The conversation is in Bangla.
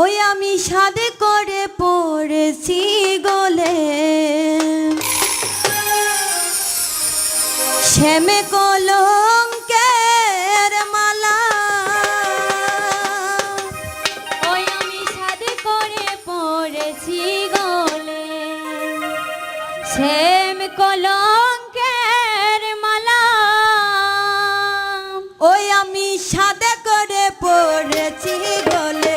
ওই আমি সাদে করে পড়েছি গলে। শ্যামে কলঙ্কের মালা। ওই আমি সাদে করে পড়েছি গলে। শ্যাম কলঙ্কের মালা। ওই আমি সাদে করে পড়েছি গলে।